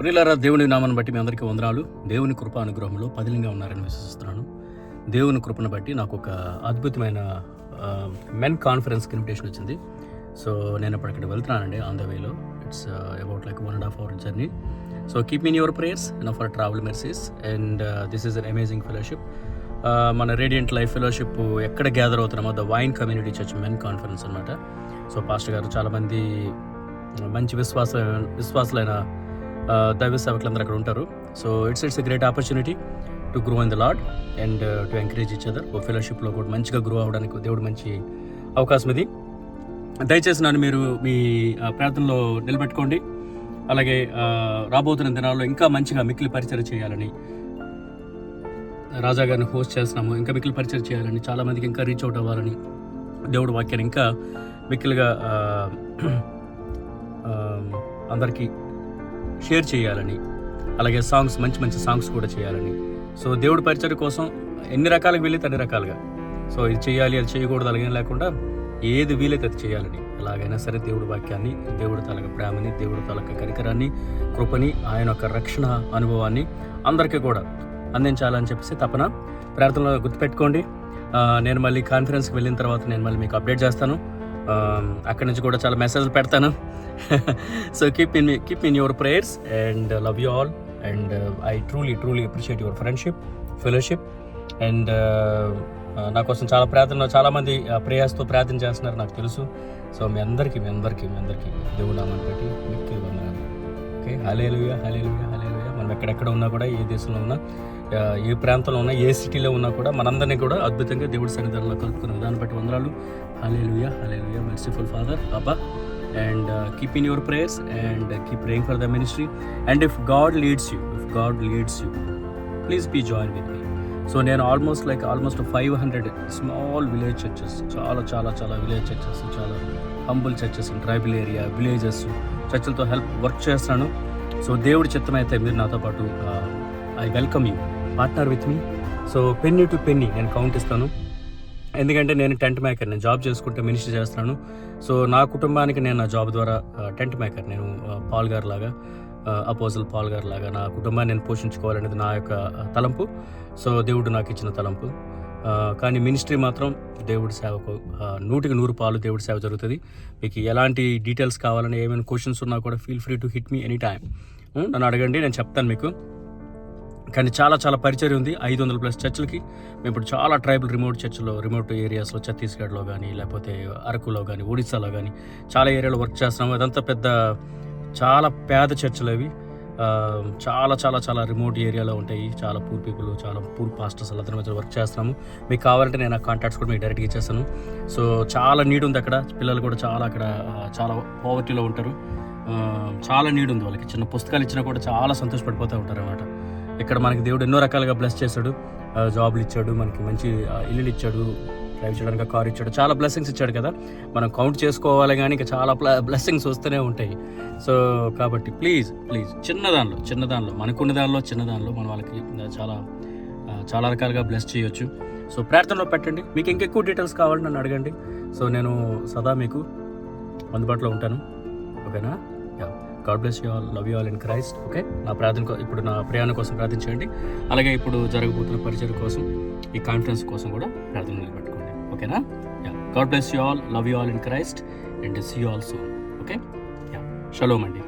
ప్రియులారా దేవుని నామాన్ని బట్టి మీ అందరికీ వందనాలు. దేవుని కృప అనుగ్రహంలో పదిలంగా ఉన్నారని విశ్వసిస్తున్నాను. దేవుని కృపను బట్టి నాకు ఒక అద్భుతమైన మెన్ కాన్ఫరెన్స్కి ఇన్విటేషన్ వచ్చింది. సో నేను ఇప్పుడు అక్కడ వెళ్తున్నానండి ఆన్ ద వేలో it's about like one and half hour journey so keep in your prayers and for travel mercies and this is an amazing fellowship మన రేడియంట్ లైఫ్ ఫెలోషిప్ ఎక్కడ gather అవుతున్నామో the vine community church men conference అనమాట so pastor గారు చాలామంది మంచి విశ్వాస విశ్వాసులైన దైవ సేవకులందరూ అక్కడ ఉంటారు. So it's it's a great opportunity to grow in the lord and to encourage each other ఓ ఫెలోషిప్లో కూడా మంచిగా గ్రో అవ్వడానికి దేవుడు మంచి అవకాశం ఇది. దయచేసి నన్ను మీరు మీ ప్రార్థనలో నిలబెట్టుకోండి. అలాగే రాబోతున్న దినాల్లో ఇంకా మంచిగా మిక్కిలి పరిచయం చేయాలని రాజా గారిని హోస్ట్ చేస్తున్నాము. ఇంకా మిక్కిలి పరిచయం చేయాలని చాలామందికి ఇంకా రీచ్ అవుట్ అవ్వాలని దేవుడు వాక్యాన్ని ఇంకా మిక్కిలిగా అందరికీ షేర్ చేయాలని అలాగే సాంగ్స్ మంచి మంచి సాంగ్స్ కూడా చేయాలని. సో దేవుడి పరిచయం కోసం ఎన్ని రకాలుగా వీలైతే అన్ని రకాలుగా. సో ఇది చేయాలి అది చేయకూడదు అలాగే లేకుండా ఏది వీలైతే అది చేయాలని. ఎలాగైనా సరే దేవుడి వాక్యాన్ని దేవుడి తలక ప్రేమని దేవుడి తలక కనికరాన్ని కృపని ఆయన యొక్క రక్షణ అనుభవాన్ని అందరికీ కూడా అందించాలని చెప్పేసి తపన ప్రార్థనలో గుర్తుపెట్టుకోండి. నేను మళ్ళీ కాన్ఫరెన్స్కి వెళ్ళిన తర్వాత నేను మళ్ళీ మీకు అప్డేట్ చేస్తాను. Um, అక్కడి నుంచి కూడా చాలా మెసేజ్లు పెడతాను. So keep in keep in your prayers and love you all and I truly truly appreciate your friendship fellowship and నా కోసం చాలా ప్రార్థన చాలామంది ప్రేయర్స్తో ప్రార్థన చేస్తున్నారు నాకు తెలుసు. సో మీ అందరికీ మీ అందరికీ మీ అందరికీ దేవుడు నామని పెట్టి మీకు వందనాలు. ఓకే హలేలుయ హలేలుయ హలేలుయ మనం ఎక్కడెక్కడ ఉన్నా కూడా ఏ దేశంలో ఉన్నా ఏ ప్రాంతంలో ఉన్నా ఏ సిటీలో ఉన్నా కూడా మనందరినీ కూడా అద్భుతంగా దేవుడి సన్నిధానంలో కలుపుకున్న విధానం బట్టి వందనాలు. హలేలుయ హలేలుయ మెర్సిఫుల్ ఫాదర్ అబ్బా and keep in your prayers and keep praying for the ministry and if God leads you if God leads you please be join with me so నేను almost like almost five hundred small village churches చాలా చాలా చాలా village churches చాలా humble churches tribal area villages చర్చలతో help work చేస్తాను. So దేవుడి చిత్తం అయితే మీరు నాతో పాటు I welcome you. Partner with me so penny to penny నేను కౌంట్ ఇస్తాను. ఎందుకంటే నేను టెంట్ మేకర్ నేను జాబ్ చేసుకుంటే మినిస్టర్ చేస్తున్నాను. సో నా కుటుంబానికి నేను నా జాబ్ ద్వారా టెంట్ మేకర్ నేను ఆ, పాల్ గారు లాగా అపోజల్ పాల్ గారు లాగా నా కుటుంబాన్ని నేను పోషించుకోవాలనేది నా యొక్క తలంపు. సో దేవుడు నాకు ఇచ్చిన తలంపు. కానీ మినిస్ట్రీ మాత్రం దేవుడి సేవకు నూటికి నూరు పాలు దేవుడి సేవ జరుగుతుంది. మీకు ఎలాంటి డీటెయిల్స్ కావాలని ఏమైనా క్వశ్చన్స్ ఉన్నా కూడా feel free to hit me any time నన్ను అడగండి నేను చెప్తాను మీకు. కానీ చాలా చాలా పరిచయం ఉంది. ఐదు వందల ప్లస్ చర్చిలకి. మేము ఇప్పుడు చాలా ట్రైబల్ రిమోట్ చర్చిలో రిమోట్ ఏరియాస్లో ఛత్తీస్గఢ్లో కానీ లేకపోతే అరకులో కానీ ఒడిస్సాలో కానీ చాలా ఏరియాలో వర్క్ చేస్తున్నాము అదంతా పెద్ద చాలా పేద చర్చలు అవి. చాలా చాలా చాలా రిమోట్ ఏరియాలో ఉంటాయి. చాలా పూర్ పీపుల్ చాలా పూర్ పాస్టర్స్ అందరి మధ్య వర్క్ చేస్తున్నాము. మీకు కావాలంటే నేను ఆ కాంటాక్ట్స్ కూడా మీకు డైరెక్ట్గా ఇచ్చేస్తాను. సో చాలా నీడ్ ఉంది అక్కడ. పిల్లలు కూడా చాలా అక్కడ చాలా పోవర్టీలో ఉంటారు. చాలా నీడ్ ఉంది వాళ్ళకి. చిన్న పుస్తకాలు ఇచ్చినా కూడా చాలా సంతోషపడిపోతూ ఉంటారు అన్నమాట. ఇక్కడ మనకి దేవుడు ఎన్నో రకాలుగా బ్లెస్ చేశాడు. జాబ్లు ఇచ్చాడు. మనకి మంచి ఇల్లులు ఇచ్చాడు. డ్రైవ్ చేయడానికి కార్ ఇచ్చాడు. చాలా బ్లెస్సింగ్స్ ఇచ్చాడు కదా. మనం కౌంట్ చేసుకోవాలి కానీ ఇంకా చాలా బ్లెస్సింగ్స్ వస్తూనే ఉంటాయి. సో కాబట్టి ప్లీజ్ ప్లీజ్ చిన్న చిన్నదానిలో మనకున్న దానిలో చిన్నదానిలో మనం మన వాళ్ళకి చాలా చాలా రకాలుగా బ్లెస్ చేయొచ్చు. సో ప్రార్థనలో పెట్టండి. మీకు ఇంకెక్కువ డీటెయిల్స్ కావాలని నన్ను అడగండి. సో నేను సదా మీకు అందుబాటులో ఉంటాను. ఓకేనా? God bless you all love you all in Christ okay నా ప్రార్థన ఇప్పుడు నా ప్రయాణం కోసం ప్రార్థించండి అలాగే ఇప్పుడు జరగబోతున్న పరిచయం కోసం ఈ కాన్ఫరెన్స్ కోసం కూడా ప్రార్థన నిలబెట్టుకోండి. ఓకేనా? Ya God bless you all love you all in Christ and see you all soon okay ya shalom అండి.